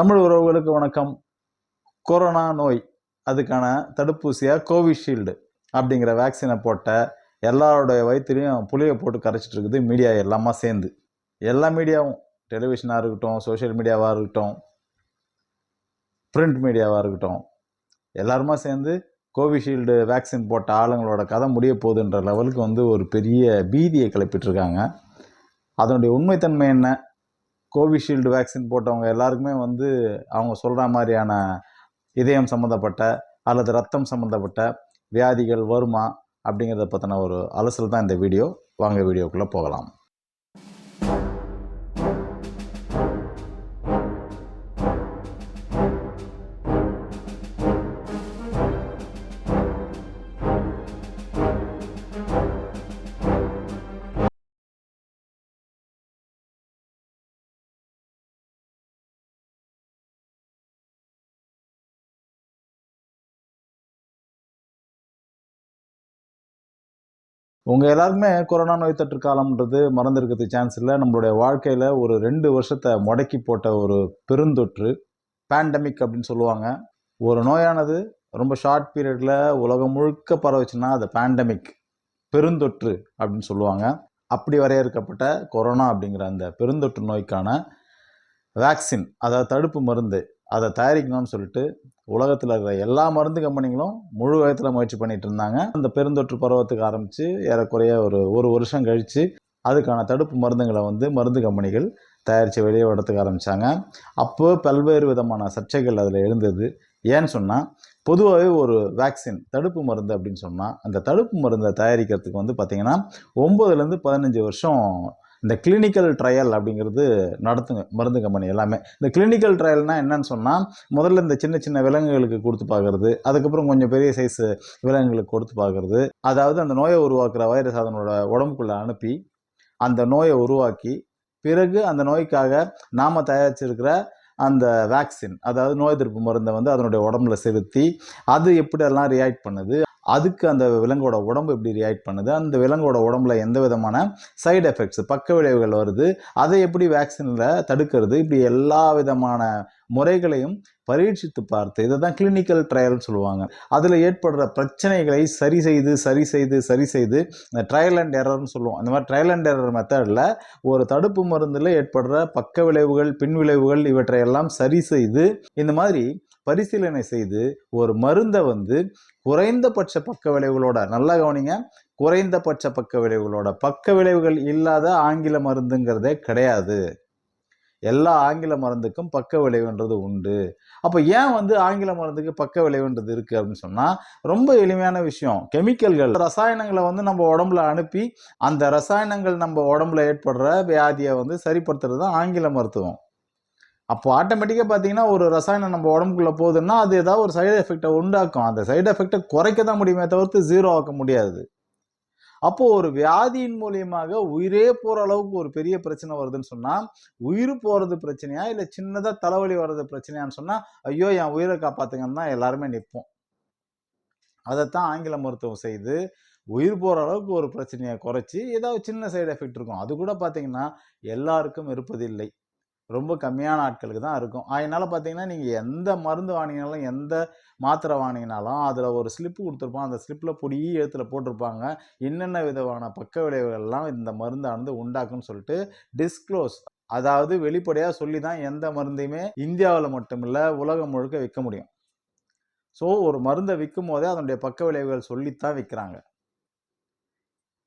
தமிழ் உறவுகளுக்கு வணக்கம். கொரோனா நோய் அதுக்கான தடுப்பூசியாக கோவிஷீல்டு அப்படிங்கிற வேக்சினை போட்ட எல்லாருடைய வயிற்றுலையும் புளியை போட்டு கரைச்சிட்டு இருக்குது மீடியா எல்லாமா சேர்ந்து. எல்லா மீடியாவும் டெலிவிஷனாக இருக்கட்டும் சோஷியல் மீடியாவாக இருக்கட்டும் பிரிண்ட் மீடியாவாக இருக்கட்டும் எல்லாருமா சேர்ந்து கோவிஷீல்டு வேக்சின் போட்ட ஆளுங்களோட கதை முடிய போகுதுன்ற லெவலுக்கு வந்து ஒரு பெரிய பீதியை கிளப்பிட்டுருக்காங்க அதனுடைய உண்மைத்தன்மை என்ன? கோவிஷீல்டு வேக்சின் போட்டவங்க எல்லாருக்குமே வந்து அவங்க சொல்கிற மாதிரியான இதயம் சம்மந்தப்பட்ட அல்லது ரத்தம் சம்மந்தப்பட்ட வியாதிகள் வருமா அப்படிங்கிறத பற்றின ஒரு அலசல் தான் இந்த வீடியோ. வாங்க வீடியோக்குள்ளே போகலாம். உங்கள் எல்லாருக்குமே கொரோனா நோய் தொற்று காலம்ன்றது மறந்துருக்கிறது சான்ஸ் இல்லை. நம்மளுடைய வாழ்க்கையில் ஒரு ரெண்டு வருஷத்தை முடக்கி போட்ட ஒரு பெருந்தொற்று பேண்டமிக் அப்படின்னு சொல்லுவாங்க. ஒரு நோயானது ரொம்ப ஷார்ட் பீரியடில் உலகம் முழுக்க பரவச்சுன்னா அது பேண்டமிக் பெருந்தொற்று அப்படின்னு சொல்லுவாங்க. அப்படி வரையறுக்கப்பட்ட கொரோனா அப்படிங்கிற அந்த பெருந்தொற்று நோய்க்கான வேக்சின் அதாவது தடுப்பு மருந்து அதை தயாரிக்கணும்னு சொல்லிட்டு உலகத்தில் இருக்கிற எல்லா மருந்து கம்பெனிகளும் முழு வயத்தில் முயற்சி பண்ணிட்டு இருந்தாங்க. அந்த பெருந்தொற்று பருவத்துக்கு ஆரம்பித்து ஏறக்குறைய ஒரு ஒரு வருஷம் கழித்து அதுக்கான தடுப்பு மருந்துங்களை வந்து மருந்து கம்பெனிகள் தயாரித்து வெளியே விடத்துக்கு ஆரம்பித்தாங்க அப்போ பல்வேறு விதமான சர்ச்சைகள் அதில் எழுந்தது. ஏன்னு சொன்னால் பொதுவாகவே ஒரு வேக்சின் தடுப்பு மருந்து அப்படின்னு சொன்னால் அந்த தடுப்பு மருந்தை தயாரிக்கிறதுக்கு வந்து பார்த்திங்கன்னா ஒம்பதுலேருந்து பதினஞ்சு வருஷம் இந்த கிளினிக்கல் ட்ரையல் அப்படிங்கிறது நடத்துங்க மருந்து கம்பெனி எல்லாமே. இந்த கிளினிக்கல் ட்ரையல்னா என்னன்னு சொன்னால் முதல்ல இந்த சின்ன சின்ன விலங்குகளுக்கு கொடுத்து பார்க்கறது அதுக்கப்புறம் கொஞ்சம் பெரிய சைஸ் விலங்குகளுக்கு கொடுத்து பார்க்கறது அதாவது அந்த நோயை உருவாக்குற வைரஸ் அதனோட உடம்புக்குள்ளே அனுப்பி அந்த நோயை உருவாக்கி பிறகு அந்த நோய்க்காக நாம் தயாரிச்சிருக்கிற அந்த வேக்சின் அதாவது நோய் எதிர்ப்பு மருந்தை வந்து அதனுடைய உடம்புல செலுத்தி அது எப்படியெல்லாம் ரியாக்ட் பண்ணுது அதுக்கு அந்த விலங்கோட உடம்பு எப்படி ரியாக்ட் பண்ணுது? அந்த விலங்கோட உடம்புல எந்த விதமான சைடு எஃபெக்ட்ஸ் பக்க விளைவுகள் வருது? அதை எப்படி வேக்சினில் தடுக்கிறது? இப்படி எல்லா விதமான முறைகளையும் பரீட்சித்து பார்த்து இதை தான் கிளினிக்கல் ட்ரையல்னு சொல்லுவாங்க. அதில் ஏற்படுற பிரச்சனைகளை சரி செய்து சரி செய்து சரி செய்து இந்த ட்ரையல் அண்ட் எரர்னு சொல்லுவோம். அந்த மாதிரி ட்ரையல் அண்ட் எரர் மெத்தடில் ஒரு தடுப்பு மருந்தில் ஏற்படுற பக்க விளைவுகள் பின் விளைவுகள் இவற்றையெல்லாம் சரி செய்து இந்த மாதிரி பரிசீலனை செய்து ஒரு மருந்தை வந்து குறைந்தபட்ச பக்க விளைவுகளோட நல்லா கவனிங்க. குறைந்தபட்ச பக்க விளைவுகளோட பக்க விளைவுகள் இல்லாத ஆங்கில மருந்துங்கிறதே கிடையாது. எல்லா ஆங்கில மருந்துக்கும் பக்க விளைவுன்றது உண்டு. அப்போ ஏன் வந்து ஆங்கில மருந்துக்கு பக்க விளைவுன்றது இருக்குது அப்படின்னு சொன்னால் ரொம்ப எளிமையான விஷயம். கெமிக்கல்கள். ரசாயனங்களை வந்து நம்ம உடம்புல அனுப்பி அந்த ரசாயனங்கள் நம்ம உடம்புல ஏற்படுற வியாதியை வந்து சரிப்படுத்துறது தான் ஆங்கில மருத்துவம். அப்போ ஆட்டோமேட்டிக்காக பார்த்தீங்கன்னா ஒரு ரசாயனம் நம்ம உடம்புக்குள்ளே போகுதுன்னா அது ஏதாவது ஒரு சைடு எஃபெக்டை உண்டாக்கும். அந்த சைடு எஃபெக்டை குறைக்க தான் முடியுமே தவிர்த்து ஜீரோ ஆக்க முடியாது. அப்போது ஒரு வியாதியின் மூலியமாக உயிரே போகிற அளவுக்கு ஒரு பெரிய பிரச்சனை வருதுன்னு சொன்னால் உயிர் போகிறது பிரச்சனையா இல்லை சின்னதாக தலைவலி வர்றது பிரச்சனையான்னு சொன்னால் ஐயோ என் உயிரை காப்பாத்துங்கன்னு தான் எல்லாருமே நிற்போம் அதைத்தான் ஆங்கில மருத்துவம் செய்து உயிர் போகிற அளவுக்கு ஒரு பிரச்சனையை குறைச்சி ஏதாவது சின்ன சைடு எஃபெக்ட் இருக்கும். அது கூட பார்த்தீங்கன்னா எல்லாருக்கும் இருப்பதில்லை. ரொம்ப கம்மியான ஆட்களுக்கு தான் இருக்கும். அதனால பார்த்தீங்கன்னா நீங்கள் எந்த மருந்து வாங்கினாலும் எந்த மாத்திரை வாங்கினாலும் அதில் ஒரு ஸ்லிப்பு கொடுத்துருப்பான் அந்த ஸ்லிப்பில் பொடி எழுத்துல போட்டிருப்பாங்க. என்னென்ன விதமான பக்க விளைவுகள்லாம் இந்த மருந்தானது உண்டாக்குன்னு சொல்லிட்டு டிஸ்க்ளோஸ் அதாவது வெளிப்படையாக சொல்லி தான் எந்த மருந்தையுமே இந்தியாவில் மட்டுமில்லை உலகம் முழுக்க விற்க முடியும். ஸோ ஒரு மருந்தை விற்கும் போதே அதனுடைய பக்க விளைவுகள் சொல்லித்தான் விற்கிறாங்க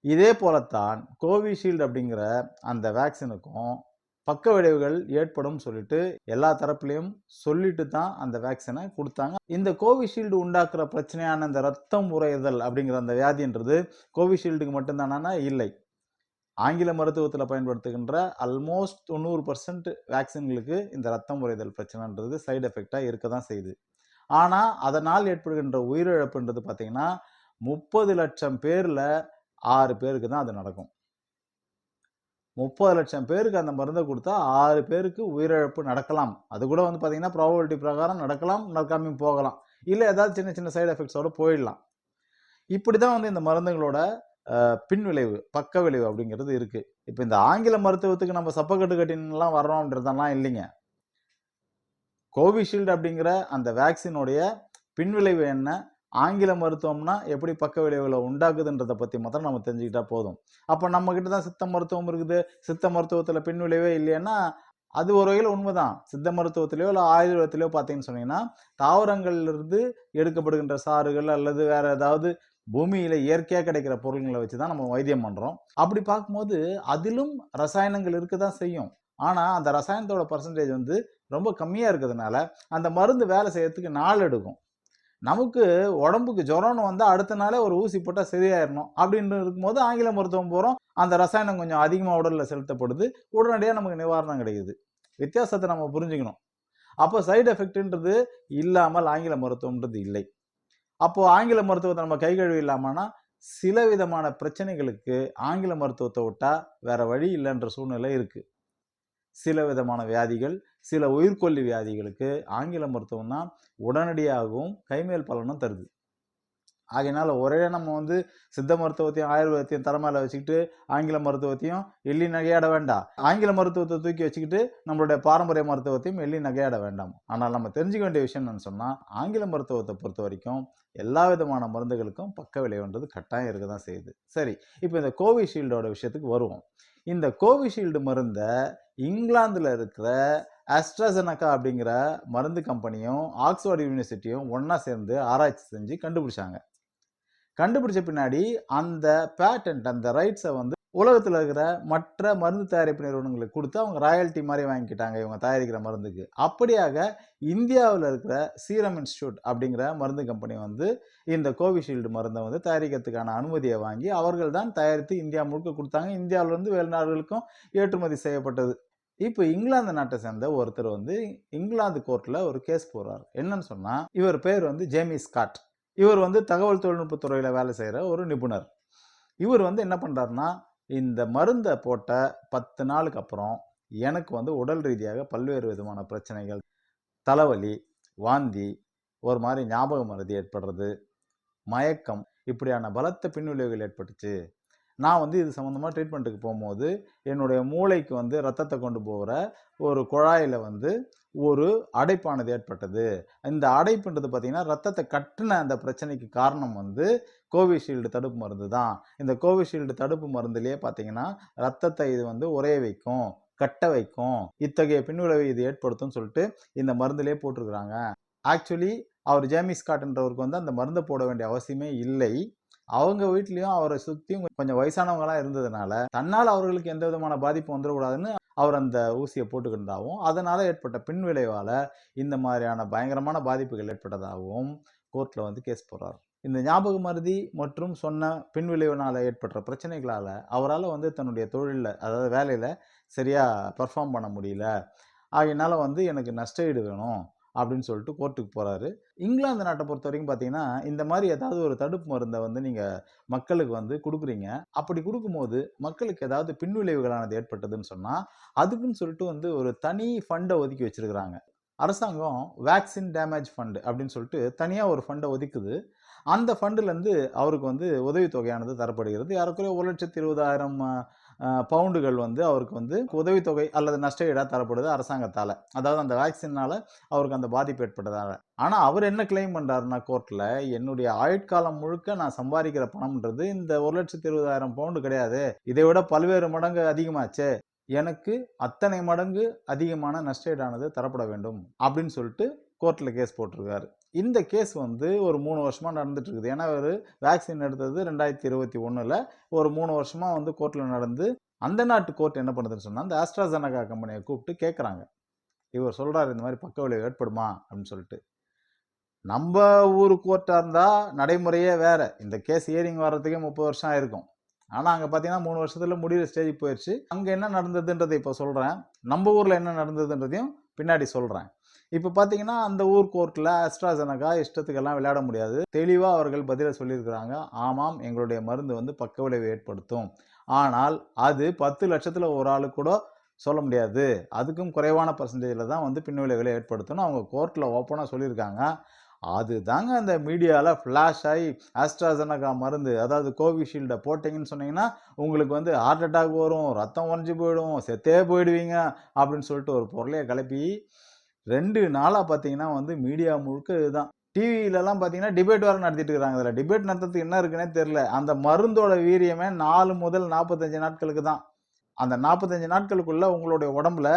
இதே போலத்தான் கோவிஷீல்டு அப்படிங்கிற அந்த வேக்சினுக்கும் பக்க விளைவுகள் ஏற்படும் சொல்லிட்டு எல்லா தரப்புலையும் சொல்லிட்டு தான் அந்த வேக்சினை கொடுத்தாங்க. இந்த கோவிஷீல்டு உண்டாக்குற பிரச்சனையான இந்த ரத்தம் உறையுதல் அப்படிங்கிற அந்த வியாதின்றது கோவிஷீல்டுக்கு மட்டும்தானா இல்லை. ஆங்கில மருத்துவத்தில் பயன்படுத்துகின்ற அல்மோஸ்ட் தொண்ணூறு பர்சன்ட் வேக்சின்களுக்கு இந்த ரத்தம் உறைதல் பிரச்சனைன்றது சைடு எஃபெக்டாக இருக்க தான் செய்யுது. ஆனால் அதனால் ஏற்படுகின்ற உயிரிழப்புன்றது பார்த்திங்கன்னா முப்பது லட்சம் பேரில் ஆறு பேருக்கு தான் அது நடக்கும். முப்பது லட்சம் பேருக்கு அந்த மருந்தை கொடுத்தா ஆறு பேருக்கு உயிரிழப்பு நடக்கலாம். அது கூட வந்து பார்த்தீங்கன்னா ப்ராபபிலிட்டி பிரகாரம் நடக்கலாம் நடக்காமையும் போகலாம். இல்லை ஏதாவது சின்ன சின்ன சைடு எஃபெக்ட்ஸோட போயிடலாம். இப்படி தான் வந்து இந்த மருந்துகளோட பின்விளைவு பக்க விளைவு அப்படிங்கிறது இருக்குது இப்போ இந்த ஆங்கில மருத்துவத்துக்கு நம்ம சப்பக்கட்டு கட்டின்லாம் வர்றோம்ன்றதெல்லாம் இல்லைங்க. கோவிஷீல்டு அப்படிங்கிற அந்த வேக்சினுடைய பின்விளைவு என்ன? ஆங்கில மருத்துவம்னா எப்படி பக்க விளைவுகளை உண்டாக்குதுன்றதை பற்றி மாத்திரம் நம்ம தெரிஞ்சுக்கிட்டா போதும். அப்போ நம்மக்கிட்ட தான் சித்த மருத்துவம் இருக்குது. சித்த மருத்துவத்தில் பின்விளைவே இல்லைன்னா அது ஒரு வகையில் உண்மைதான். சித்த மருத்துவத்திலையோ இல்லை ஆயுர்வேதத்திலையோ பார்த்தீங்கன்னு சொன்னீங்கன்னா தாவரங்கள்லேருந்து எடுக்கப்படுகின்ற சாறுகள் அல்லது வேறு ஏதாவது பூமியில் இயற்கையாக கிடைக்கிற பொருள்களை வச்சு தான் நம்ம வைத்தியம் பண்ணுறோம் அப்படி பார்க்கும்போது அதிலும் ரசாயனங்கள் இருக்க தான் செய்யும். ஆனால் அந்த ரசாயனத்தோட பர்சன்டேஜ் வந்து ரொம்ப கம்மியாக இருக்கிறதுனால அந்த மருந்து வேலை செய்யறதுக்கு நாள் எடுக்கும். நமக்கு உடம்புக்கு ஜுரம்னு வந்தால் அடுத்த நாளே ஒரு ஊசி போட்டால் சரியாயிடணும் அப்படின்னு இருக்கும்போது ஆங்கில மருத்துவம் போகிறோம் அந்த ரசாயனம் கொஞ்சம் அதிகமாக உடலில் செலுத்தப்படுது. உடனடியாக நமக்கு நிவாரணம் கிடைக்குது. வித்தியாசத்தை நம்ம புரிஞ்சுக்கணும். அப்போ சைடு எஃபெக்ட்ன்றது இல்லாமல் ஆங்கில மருத்துவம்ன்றது இல்லை. அப்போது ஆங்கில மருத்துவத்தை நம்ம கை கழுவி இல்லாமன்னா சில விதமான பிரச்சனைகளுக்கு ஆங்கில மருத்துவத்தை விட்டால் வேறு வழி இல்லைன்ற சூழ்நிலை இருக்குது சில விதமான வியாதிகள் சில உயிர்கொல்லி வியாதிகளுக்கு ஆங்கில மருத்துவம் தான் உடனடியாகவும் கைமேல் பலனும் தருது. ஆகையினால ஒரே நம்ம வந்து சித்த மருத்துவத்தையும் ஆயுர்வேதத்தையும் தலைமையில் வச்சுக்கிட்டு ஆங்கில மருத்துவத்தையும் எள்ளி நகையாட வேண்டாம். ஆங்கில மருத்துவத்தை தூக்கி வச்சுக்கிட்டு நம்மளுடைய பாரம்பரிய மருத்துவத்தையும் எள்ளி நகையாட வேண்டாம். ஆனால் நம்ம தெரிஞ்சுக்க வேண்டிய விஷயம் என்னன்னு சொன்னால் ஆங்கில மருத்துவத்தை பொறுத்த வரைக்கும் எல்லா விதமான மருந்துகளுக்கும் பக்க விளைவுன்றது கட்டாயம் இருக்க தான் செய்யுது. சரி இப்போ இந்த கோவிஷீல்டோட விஷயத்துக்கு வருவோம். இந்த கோவிஷீல்டு மருந்தை இங்கிலாந்தில் இருக்கிற அஸ்ட்ராசெனக்கா அப்படிங்கிற மருந்து கம்பெனியும் ஆக்ஸ்ஃபோர்டு யூனிவர்சிட்டியும் ஒன்றா சேர்ந்து ஆராய்ச்சி செஞ்சு கண்டுபிடிச்சாங்க. கண்டுபிடிச்ச பின்னாடி அந்த பேட்டன்ட் அந்த ரைட்ஸை வந்து உலகத்தில் இருக்கிற மற்ற மருந்து தயாரிப்பு நிறுவனங்களுக்கு கொடுத்து அவங்க ராயல்ட்டி மாதிரி வாங்கிக்கிட்டாங்க இவங்க தயாரிக்கிற மருந்துக்கு. அப்படியாக இந்தியாவில் இருக்கிற சீரம் இன்ஸ்டியூட் அப்படிங்கிற மருந்து கம்பெனி வந்து இந்த கோவிஷீல்டு மருந்தை வந்து தயாரிக்கிறதுக்கான அனுமதியை வாங்கி அவர்கள் தான் தயாரித்து இந்தியா முழுக்க கொடுத்தாங்க. இந்தியாவிலேருந்து வெளிநாடுகளுக்கும் ஏற்றுமதி செய்யப்பட்டது. இப்போ இங்கிலாந்து நாட்டை சேர்ந்த ஒருத்தர் வந்து இங்கிலாந்து கோர்ட்டில் ஒரு கேஸ் போடுறார். என்னன்னு சொன்னால் இவர் பேர் வந்து ஜேமி ஸ்காட். இவர் வந்து தகவல் தொழில்நுட்ப துறையில் வேலை செய்கிற ஒரு நிபுணர். இவர் வந்து என்ன பண்ணுறாருன்னா இந்த மருந்தை போட்ட பத்து நாளுக்கு அப்புறம் எனக்கு வந்து உடல் ரீதியாக பல்வேறு விதமான பிரச்சனைகள் தலைவலி வாந்தி ஒரு மாதிரி ஞாபக மருதி ஏற்படுறது மயக்கம் இப்படியான பலத்த பின்விளைவுகள் ஏற்பட்டுச்சு. நான் வந்து இது சம்மந்தமாக ட்ரீட்மெண்ட்டுக்கு போகும்போது என்னுடைய மூளைக்கு வந்து ரத்தத்தை கொண்டு போகிற ஒரு குழாயில் வந்து ஒரு அடைப்பானது ஏற்பட்டது. இந்த அடைப்புன்றது பார்த்திங்கன்னா ரத்தத்தை கட்டின அந்த பிரச்சனைக்கு காரணம் வந்து கோவிஷீல்டு தடுப்பு மருந்து தான். இந்த கோவிஷீல்டு தடுப்பு மருந்துலேயே பார்த்தீங்கன்னா ரத்தத்தை இது வந்து உறைய வைக்கும் கட்ட வைக்கும். இத்தகைய பின்விளைவை இது ஏற்படுத்தும்னு சொல்லிட்டு இந்த மருந்துலேயே போட்டிருக்கிறாங்க. ஆக்சுவலி அவர் ஜேமி ஸ்காட்ன்றவருக்கு வந்து அந்த மருந்தை போட வேண்டிய அவசியமே இல்லை. அவங்க வீட்லயும் அவரை சுத்தியும் கொஞ்சம் வயசானவங்களா இருந்ததுனால தன்னால் அவர்களுக்கு எந்த விதமான பாதிப்பு வந்துடக்கூடாதுன்னு அவர் அந்த ஊசியை போட்டுக்கிட்டதாகவும் அதனால ஏற்பட்ட பின்விளைவால இந்த மாதிரியான பயங்கரமான பாதிப்புகள் ஏற்பட்டதாகவும் கோர்ட்ல வந்து கேஸ் போடுறார். இந்த ஞாபக மருதி மற்றும் சொன்ன பின்விளைவுனால ஏற்பட்ட பிரச்சனைகளால அவரால் வந்து தன்னுடைய தொழிலில் அதாவது வேலையில சரியா பெர்ஃபார்ம் பண்ண முடியல. ஆகையினால வந்து எனக்கு நஷ்ட ஈடு வேணும். அப்படின்னு சொல்லிட்டு கோர்ட்டுக்கு போகிறாரு இங்கிலாந்து நாட்டை பொறுத்த வரைக்கும் பார்த்தீங்கன்னா இந்த மாதிரி ஏதாவது ஒரு தடுப்பு மருந்தை வந்து நீங்கள் மக்களுக்கு வந்து கொடுக்குறீங்க. அப்படி கொடுக்கும்போது மக்களுக்கு ஏதாவது பின்விளைவுகளானது ஏற்பட்டதுன்னு சொன்னால் அதுக்குன்னு சொல்லிட்டு வந்து ஒரு தனி ஃபண்டை ஒதுக்கி வச்சுருக்கிறாங்க. அரசாங்கம் வேக்சின் டேமேஜ் ஃபண்டு அப்படின்னு சொல்லிட்டு தனியாக ஒரு ஃபண்டை ஒதுக்குது. அந்த ஃபண்டுலேருந்து அவருக்கு வந்து உதவித்தொகையானது தரப்படுகிறது. யாருக்குறைய ஒரு லட்சத்தி இருபதாயிரம் பவுண்டுகள் வந்து அவருக்கு வந்து உதவித்தொகை அல்லது நஷ்ட ஈடாக தரப்படுது அரசாங்கத்தால். அதாவது அந்த வேக்சினால் அவருக்கு அந்த பாதிப்பு ஏற்பட்டதால். ஆனால் அவர் என்ன கிளைம் பண்ணுறாருன்னா கோர்ட்டில் என்னுடைய ஆயுட்காலம் முழுக்க நான் சம்பாதிக்கிற பணம்ன்றது இந்த ஒரு லட்சத்தி இருபதாயிரம் பவுண்டு கிடையாது. இதை விட பல்வேறு மடங்கு அதிகமாச்சே. எனக்கு அத்தனை மடங்கு அதிகமான நஷ்டஈடானது தரப்பட வேண்டும். அப்படின்னு சொல்லிட்டு கோர்ட்டில் கேஸ் போட்டிருக்காரு. இந்த கேஸ் வந்து ஒரு மூணு வருஷமாக நடந்துட்டு இருக்குது ஏன்னா அவர் வேக்சின் எடுத்தது ரெண்டாயிரத்தி இருபத்தி ஒன்றில் ஒரு மூணு வருஷமாக வந்து கோர்ட்டில் நடந்து அந்த நாட்டு கோர்ட் என்ன பண்ணுதுன்னு சொன்னால் அந்த ஆஸ்ட்ராசெனகா கம்பெனியை கூப்பிட்டு கேட்குறாங்க இவர் சொல்கிறார் இந்த மாதிரி பக்க விளைவு ஏற்படுமா? அப்படின்னு சொல்லிட்டு. நம்ம ஊர் கோர்ட்டாக இருந்தால் நடைமுறையே வேறு. இந்த கேஸ் ஹியரிங் வர்றதுக்கே முப்பது வருஷம் ஆயிருக்கும். ஆனால் அங்கே பார்த்தீங்கன்னா மூணு வருஷத்தில் முடிகிற ஸ்டேஜ் போயிடுச்சு அங்கே என்ன நடந்ததுன்றதை இப்போ சொல்கிறேன் நம்ம ஊரில் என்ன நடந்ததுன்றதையும் பின்னாடி சொல்கிறேன் இப்போ பார்த்தீங்கன்னா அந்த ஊர் கோர்ட்டில் அஸ்ட்ராசனகா இஷ்டத்துக்கெல்லாம் விளையாட முடியாது. தெளிவாக அவர்கள் பதிலை சொல்லியிருக்கிறாங்க. ஆமாம் எங்களுடைய மருந்து வந்து பக்க விளைவு ஏற்படுத்தும். ஆனால் அது பத்து லட்சத்தில் ஒரு ஆளு கூட சொல்ல முடியாது. அதுக்கும் குறைவான பர்சன்டேஜில் தான் வந்து பின்விளைவுகளை ஏற்படுத்தணும் அவங்க கோர்ட்டில் ஓப்பனாக சொல்லியிருக்காங்க. அது தாங்க அந்த மீடியாவில் ஃப்ளாஷ் ஆகி ஆஸ்ட்ராசனகா மருந்து அதாவது கோவிஷீல்டை போட்டிங்கன்னு சொன்னீங்கன்னா உங்களுக்கு வந்து ஹார்ட் அட்டாக் வரும் ரத்தம் உறைஞ்சி போயிடும் செத்தே போயிடுவீங்க அப்படின்னு சொல்லிட்டு ஒரு பொருளையை கிளப்பி ரெண்டு நாளாக பார்த்தீங்கன்னா வந்து மீடியா முழுக்க இதுதான். டிவிலலாம் பார்த்தீங்கன்னா டிபேட் வேறு நடத்திட்டு இருக்கிறாங்க அதில் டிபேட் நடத்துறதுக்கு என்ன இருக்குன்னே தெரில அந்த மருந்தோட வீரியமே நாலு முதல் நாற்பத்தஞ்சு நாட்களுக்கு தான். அந்த நாற்பத்தஞ்சு நாட்களுக்குள்ளே உங்களுடைய உடம்புல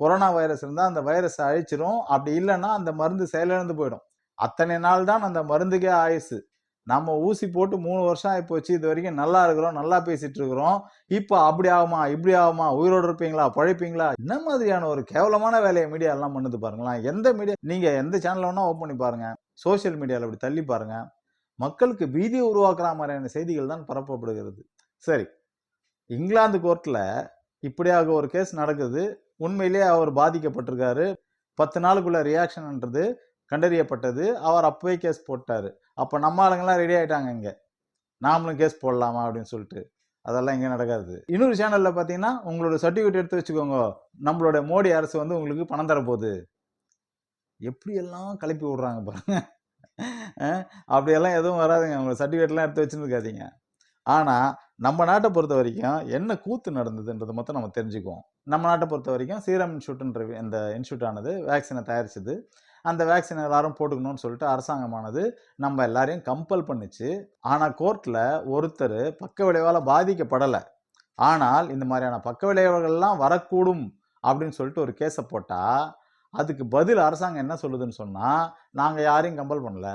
கொரோனா வைரஸ் இருந்தால் அந்த வைரஸ் அழிச்சிரும். அப்படி இல்லைன்னா அந்த மருந்து செயலிழந்து போயிடும். அத்தனை நாள் தான் அந்த மருந்துக்கே ஆயுசு. நம்ம ஊசி போட்டு மூணு வருஷம் ஆகி போச்சு இது வரைக்கும் நல்லா இருக்கிறோம் நல்லா பேசிட்டு இருக்கிறோம். இப்போ அப்படி ஆகுமா இப்படி ஆகுமா உயிரோடு இருப்பீங்களா பழைப்பீங்களா? என்ன மாதிரியான ஒரு கேவலமான வேலையை மீடியா எல்லாம் பண்ணுது பாருங்களேன். எந்த மீடியா நீங்க எந்த சேனல் வேணா ஓப்பன் பண்ணி பாருங்க. சோஷியல் மீடியாவில் அப்படி தள்ளி பாருங்க. மக்களுக்கு பீதியை உருவாக்குற மாதிரியான செய்திகள் தான் பரப்பப்படுகிறது. சரி இங்கிலாந்து கோர்ட்டில் இப்படியாக ஒரு கேஸ் நடக்குது. உண்மையிலேயே அவர் பாதிக்கப்பட்டிருக்காரு. பத்து நாளுக்குள்ள ரியாக்ஷன்ன்றது கண்டறியப்பட்டது. அவர் அப்போவே கேஸ் போட்டார். அப்போ நம்ம ஆளுங்கெல்லாம் ரெடி ஆகிட்டாங்க இங்கே. நாமளும் கேஸ் போடலாமா அப்படின்னு சொல்லிட்டு. அதெல்லாம் இங்கே நடக்காது. இன்னொரு சேனலில் பார்த்தீங்கன்னா உங்களோட சர்டிஃபிகேட் எடுத்து வச்சுக்கோங்க. நம்மளோட மோடி அரசு வந்து உங்களுக்கு பணம் தரப்போகுது. எப்படியெல்லாம் கிளப்பி விடுறாங்க பாருங்க. அப்படியெல்லாம் எதுவும் வராதுங்க. உங்களை சர்டிஃபிகேட்லாம் எடுத்து வச்சுருக்காதீங்க ஆனால் நம்ம நாட்டை பொறுத்த வரைக்கும் என்ன கூத்து நடந்ததுன்றதை மொத்தம் நம்ம தெரிஞ்சுக்குவோம். நம்ம நாட்டை பொறுத்த வரைக்கும் சீரம் இன்ஸ்டியூட்ன்ற இந்த இன்ஸ்டியூட் ஆனது வேக்சினை தயாரிச்சது. அந்த வேக்சின் எல்லாரும் போட்டுக்கணும்னு சொல்லிட்டு அரசாங்கமானது நம்ம எல்லாரையும் கம்பல் பண்ணுச்சு. ஆனால் கோர்ட்டில் ஒருத்தர் பக்க விளைவால் பாதிக்கப்படலை. ஆனால் இந்த மாதிரியான பக்க விளைவுகள்லாம் வரக்கூடும் அப்படின்னு சொல்லிட்டு ஒரு கேஸை போட்டால் அதுக்கு பதில் அரசாங்கம் என்ன சொல்லுதுன்னு சொன்னால் நாங்கள் யாரையும் கம்பல் பண்ணல.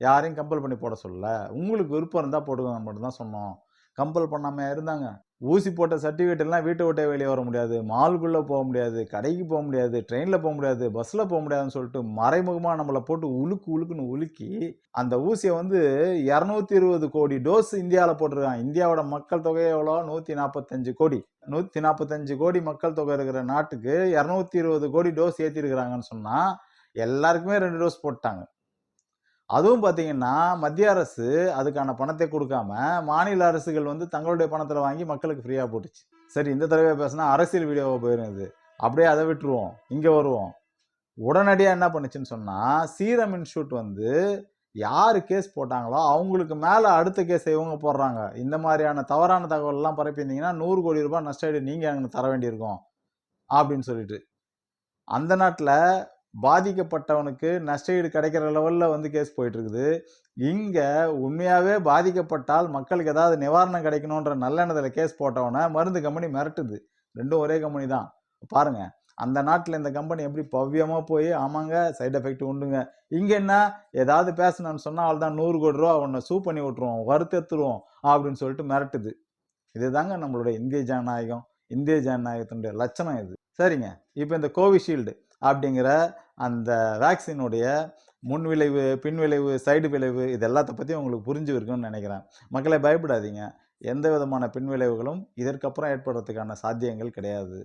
யாரையும் கம்பல் பண்ணி போட சொல்லல. உங்களுக்கு விருப்பம் இருந்தால் போட்டுக்கோங்க மட்டும்தான் சொன்னோம். கம்பல் பண்ணாமல் இருந்தாங்க. ஊசி போட்ட சர்டிஃபிகேட் எல்லாம் வீட்டை விட்டே வெளியே வர முடியாது. மாலுக்குள்ளே போக முடியாது. கடைக்கு போக முடியாது. ட்ரெயினில் போக முடியாது. பஸ்ஸில் போக முடியாதுன்னு சொல்லிட்டு மறைமுகமாக நம்மளை போட்டு உலுக்கு உலுக்குன்னு உலுக்கி அந்த ஊசியை வந்து இரநூத்தி இருபது கோடி டோஸ் இந்தியாவில் போட்டிருக்காங்க. இந்தியாவோட மக்கள் தொகை எவ்வளோ? நூற்றி நாற்பத்தஞ்சு கோடி. நூற்றி நாற்பத்தஞ்சு கோடி மக்கள் தொகை இருக்கிற நாட்டுக்கு இரநூத்தி இருபது கோடி டோஸ் ஏற்றிருக்கிறாங்கன்னு சொன்னால் எல்லாருக்குமே ரெண்டு டோஸ் போட்டாங்க. அதுவும் பார்த்தீங்கன்னா மத்திய அரசு அதுக்கான பணத்தை கொடுக்காம மாநில அரசுகள் வந்து தங்களுடைய பணத்தில் வாங்கி மக்களுக்கு ஃப்ரீயாக போட்டுச்சு. சரி இந்த தடவை பேசினா அரசியல் வீடியோவை போயிருந்தது. அப்படியே அதை விட்டுருவோம். இங்கே வருவோம். உடனடியாக என்ன பண்ணுச்சுன்னு சொன்னால் சீரம் இன்ஸ்டியூட் வந்து யார் கேஸ் போட்டாங்களோ அவங்களுக்கு மேலே அடுத்த கேஸ் இவங்க போடுறாங்க. இந்த மாதிரியான தவறான தகவல்லாம் பரப்பியிருந்தீங்கன்னா நூறு கோடி ரூபாய் நஷ்டஈடு நீங்கள் எனக்கு தர வேண்டியிருக்கும். அப்படின்னு சொல்லிட்டு. அந்த நாட்டில் பாதிக்கப்பட்டவனுக்கு நஷ்டஈடு கிடைக்கிற லெவலில் வந்து கேஸ் போயிட்டு இருக்குது இங்கே உண்மையாகவே பாதிக்கப்பட்டால் மக்களுக்கு ஏதாவது நிவாரணம் கிடைக்கணுன்ற நல்லெண்ணத்தில் கேஸ் போட்டவனை மருந்து கம்பெனி மிரட்டுது. ரெண்டும் ஒரே கம்பெனி தான். பாருங்க அந்த நாட்டில் இந்த கம்பெனி எப்படி பவ்யமாக போய் ஆமாங்க சைடு எஃபெக்ட் உண்டுங்க. இங்கே என்ன? ஏதாவது பேசணும்னு சொன்னால் அவள் தான் நூறு கோடி ரூபா உன்னை சூ பண்ணி விட்ருவோம் வருத்தத்துருவோம் அப்படின்னு சொல்லிட்டு மிரட்டுது. இதுதாங்க நம்மளுடைய இந்திய ஜனநாயகம். இந்திய ஜனநாயகத்தினுடைய லட்சணம் இது. சரிங்க இப்போ இந்த கோவிஷீல்டு அப்படிங்கிற அந்த வேக்சினுடைய முன் விளைவு பின் விளைவு சைடு விளைவு இது எல்லாத்த பற்றி உங்களுக்கு புரிஞ்சு இருக்கும்னு நினைக்கிறேன். மக்களை பயப்படாதீங்க. எந்த விதமான பின் விளைவுகளும் இதற்கப்புறம் ஏற்படுறதுக்கான சாத்தியங்கள் கிடையாது.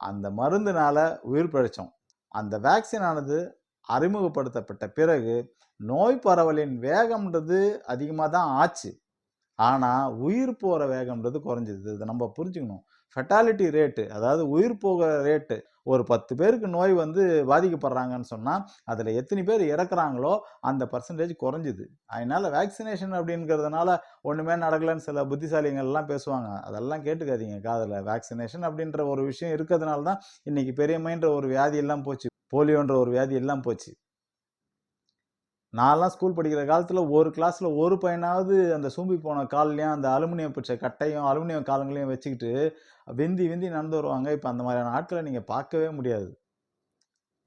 அந்த மருந்துனால உயிர் பிழைச்சோம். அந்த வேக்சினானது அறிமுகப்படுத்தப்பட்ட பிறகு நோய் பரவலின் வேகம்ன்றது அதிகமாக தான் ஆச்சு. ஆனால் உயிர் போகிற வேகம்ன்றது குறைஞ்சிது. இதை நம்ம புரிஞ்சுக்கணும். ஃபெட்டாலிட்டி ரேட்டு அதாவது உயிர் போகிற ரேட்டு ஒரு பத்து பேருக்கு நோய் வந்து பாதிக்கப்படுறாங்கன்னு சொன்னால் அதில் எத்தனை பேர் இறக்குறாங்களோ அந்த பர்சன்டேஜ் குறைஞ்சிது. அதனால் வேக்சினேஷன் அப்படிங்கிறதுனால ஒன்றுமே நடக்கலைன்னு சில புத்திசாலிங்கள்லாம் பேசுவாங்க. அதெல்லாம் கேட்டுக்காதீங்க காதில். வேக்சினேஷன் அப்படின்ற ஒரு விஷயம் இருக்கிறதுனால தான் இன்றைக்கி பெரியமைன்ற ஒரு வியாதி எல்லாம் போச்சு. போலியோன்ற ஒரு வியாதி எல்லாம் போச்சு. நான்லாம் ஸ்கூல் படிக்கிற காலத்தில் ஒரு கிளாஸில் ஒரு பையனாவது அந்த சூம்பி போன கால்லையும் அந்த அலுமினியம் பிடிச்ச கட்டையும் அலுமினியம் காலங்களையும் வச்சுக்கிட்டு வெந்தி வெந்தி நடந்து வருவாங்க. இப்போ அந்த மாதிரியான ஆட்களை நீங்கள் பார்க்கவே முடியாது.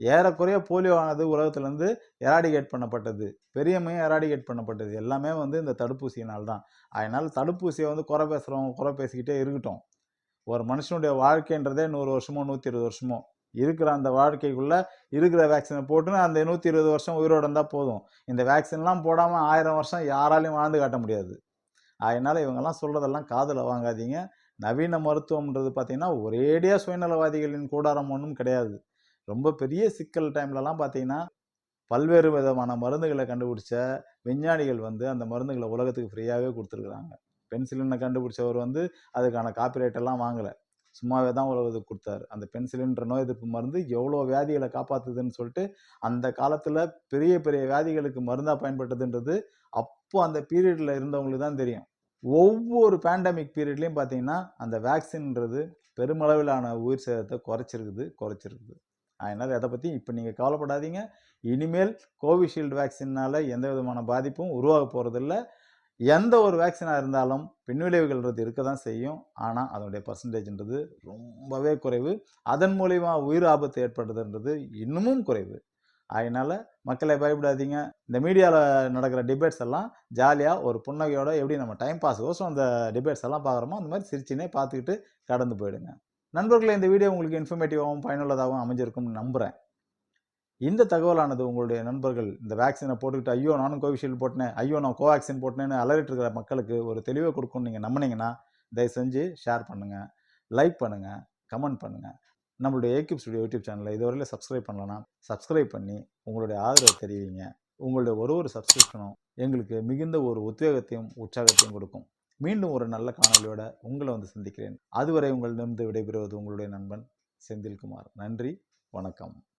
ஏறக்குறைய போலியோ ஆனது உலகத்துலேருந்து எராடிகேட் பண்ணப்பட்டது. பெரியம்மையும் எராடிகேட் பண்ணப்பட்டது. எல்லாமே வந்து இந்த தடுப்பூசியினால் தான் அதனால் தடுப்பூசியை வந்து குறை பேசுகிறவங்க குறை பேசிக்கிட்டே இருக்கட்டும். ஒரு மனுஷனுடைய வாழ்க்கைன்றதே நூறு வருஷமோ நூற்றி இருபது வருஷமோ. இருக்கிற அந்த வாழ்க்கைக்குள்ள இருக்கிற வேக்சினை போட்டுன்னு அந்த நூற்றி இருபது வருஷம் உயிரோடு இருந்தால் போதும். இந்த வேக்சின்லாம் போடாமல் ஆயிரம் வருஷம் யாராலையும் வாழ்ந்து காட்ட முடியாது. அதனால் இவங்கெல்லாம் சொல்கிறதெல்லாம் காதில் வாங்காதீங்க. நவீன மருத்துவம்ன்றது பார்த்தீங்கன்னா ஒரேடியாக சுயநலவாதிகளின் கூடாரம் ஒன்றும் கிடையாது. ரொம்ப பெரிய சிக்கல் டைம்லலாம் பார்த்தீங்கன்னா பல்வேறு விதமான மருந்துகளை கண்டுபிடிச்ச விஞ்ஞானிகள் வந்து அந்த மருந்துகளை உலகத்துக்கு ஃப்ரீயாகவே கொடுத்துருக்குறாங்க. பென்சிலினை கண்டுபிடிச்சவர் வந்து அதுக்கான காப்பிரைட் எல்லாம் வாங்கலை. சும்மாவே தான் உலகத்தை கொடுத்தாரு. அந்த பென்சிலின்ற நோய் எதிர்ப்பு மருந்து எவ்வளோ வியாதிகளை காப்பாற்றுதுன்னு சொல்லிட்டு அந்த காலத்தில் பெரிய பெரிய வியாதிகளுக்கு மருந்தாக பயன்பட்டதுன்றது அப்போ அந்த பீரியடில் இருந்தவங்களுக்கு தான் தெரியும். ஒவ்வொரு பேண்டமிக் பீரியட்லேயும் பார்த்தீங்கன்னா அந்த வேக்சின்ன்றது பெருமளவிலான உயிர் சேதத்தை குறைச்சிருக்குது குறைச்சிருக்குது. அதனால் அதை பற்றி இப்போ நீங்கள் கவலைப்படாதீங்க. இனிமேல் கோவிஷீல்டு வேக்சின்னால் எந்த விதமான பாதிப்பும் உருவாக போகிறதில்ல எந்த ஒரு வேக்சினாக இருந்தாலும் பின்விளைவுகள்ன்றது இருக்க தான் செய்யும். ஆனால் அதனுடைய பர்சன்டேஜ்ன்றது ரொம்பவே குறைவு. அதன் மூலிமா உயிர் ஆபத்து ஏற்படுறதுன்றது இன்னமும் குறைவு. அதனால் மக்களை பயப்படாதீங்க. இந்த மீடியாவில் நடக்கிற டிபேட்ஸ் எல்லாம் ஜாலியாக ஒரு புன்னகையோட எப்படி நம்ம டைம் பாஸ் கோசம் அந்த டிபேட்ஸ் எல்லாம் பார்க்குறோமோ அந்த மாதிரி சிரிச்சினே பார்த்துக்கிட்டு கடந்து போயிடுங்க. நண்பர்களே இந்த வீடியோ உங்களுக்கு இன்ஃபர்மேட்டிவாகவும் பயனுள்ளதாகவும் அமைஞ்சிருக்கும்னு நம்புகிறேன் இந்த தகவலானது உங்களுடைய நண்பர்கள் இந்த வேக்சினை போட்டுக்கிட்டு ஐயோ நானும் கோவிஷீல்டு போட்டேன் ஐயோ நான் கோவேக்சின் போட்டேன்னு அலறிட்டு இருக்கிற மக்களுக்கு ஒரு தெளிவை கொடுக்கும்னு நீங்கள் நம்பினீங்கன்னா தயவு செஞ்சு ஷேர் பண்ணுங்கள் லைக் பண்ணுங்கள் கமெண்ட் பண்ணுங்கள் நம்மளுடைய ஏகிப் ஸ்டுடியோ யூடியூப் சேனலை இதுவரையில் சப்ஸ்கிரைப் பண்ணலன்னா சப்ஸ்கிரைப் பண்ணி உங்களுடைய ஆதரவை தெரிவிங்க. உங்களுடைய ஒரு ஒரு சப்ஸ்கிரிப்ஷனும் எங்களுக்கு மிகுந்த ஒரு உத்வேகத்தையும் உற்சாகத்தையும் கொடுக்கும். மீண்டும் ஒரு நல்ல காணொலியோட உங்களை வந்து சந்திக்கிறேன். அதுவரை உங்களிடமிருந்து விடைபெறுவது உங்களுடைய நண்பன் செந்தில்குமார். நன்றி வணக்கம்.